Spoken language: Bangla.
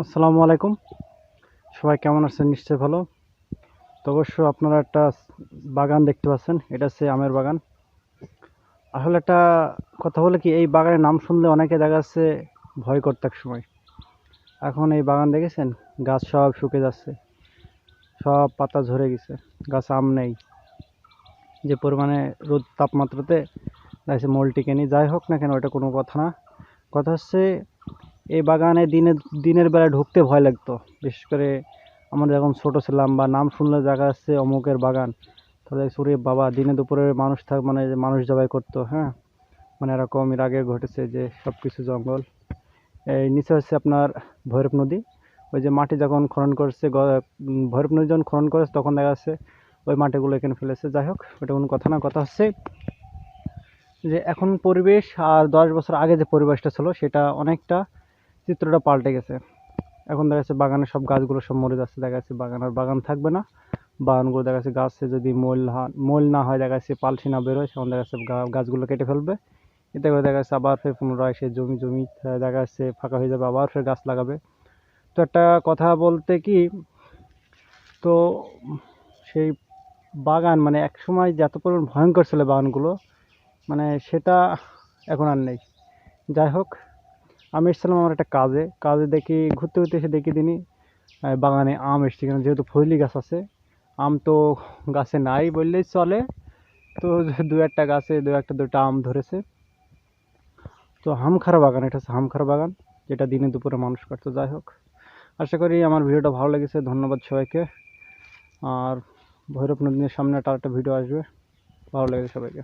আসসালামু আলাইকুম। সবাই কেমন আছেন? নিশ্চয়ই ভালো। তো অবশ্য আপনারা একটা বাগান দেখতে পাচ্ছেন। এটা হচ্ছে আমের বাগান। আসলে একটা কথা হলো কি, এই বাগানের নাম শুনলে অনেকে দেখা যাচ্ছে ভয় করতে এক সময়। এখন এই বাগান দেখেছেন? গাছ সব শুকে যাচ্ছে। সব পাতা ঝরে গেছে। গাছ আম নেই। যে পরিমাণে রোদ তাপমাত্রাতে, দেখা মোল টিকে নি যাই হোক না কেন ওটা কোনো কথা না। কথা হচ্ছে এই বাগানে দিনে, দিনের বেলায় ঢুকতে ভয় লাগতো। বিশেষ করে আমরা যখন ছোটো ছিলাম বা নাম শুনলে দেখা যাচ্ছে অমুকের বাগান। তাহলে সুরে বাবা, দিনে দুপুরে মানুষ থাক মানে মানুষ জবাই করতো হ্যাঁ? মানে এরকম এর আগে ঘটেছে যে সব কিছু জঙ্গল। এই নিচে হচ্ছে আপনার ভৈরব নদী। ওই যে মাটি যখন খনন করছে ভৈরব নদী যখন খনন করেছে, তখন দেখা যাচ্ছে ওই মাটিগুলো এখানে ফেলেছে। যাই হোক ওটা কোনো কথা না, কথা হচ্ছে যে এখন পরিবেশ আর দশ বছর আগে যে পরিবেশটা ছিল, সেটা অনেকটা চিত্রটা পাল্টে গেছে। এখন দেখা যাচ্ছে বাগানের সব গাছগুলো সব মরে যাচ্ছে দেখা যাচ্ছে বাগান আর বাগান থাকবে না। বাগানগুলো দেখা যাচ্ছে গাছে যদি মল মল না হয় দেখা যাচ্ছে পালসি না বেরোয় তখন দেখা যাচ্ছে গাছগুলো কেটে ফেলবে। এতে করে দেখা যাচ্ছে আবার ফের পুনরায় সে জমি জমি দেখা যাচ্ছে ফাঁকা হয়ে যাবে, আবার ফের গাছ লাগাবে। তো একটা কথা বলতে কি, তো সেই বাগান মানে এক সময় যত পরিমাণ ভয়ঙ্কর ছিল বাগানগুলো মানে সেটা এখন আর নেই। যাই হোক আমি এসেছিলাম আমার একটা কাজে। কাজে দেখি, ঘুরতে ঘুরতে এসে দেখি তিনি বাগানে আম এসছে কেন, যেহেতু ফজলি গাছ আছে। আম তো গাছে নাই বললেই চলে। তো দু একটা গাছে, দু একটা, দুটো আম ধরেছে। তো হামখারা বাগান, এটা হচ্ছে হামখারা বাগান, যেটা দিনে দুপুরে মানুষ কাটতো যাই হোক, আশা করি আমার ভিডিওটা ভালো লেগেছে। ধন্যবাদ সবাইকে। আর ভৈরব নদীর সামনে একটা ভিডিও আসবে। ভালো লেগেছে সবাইকে।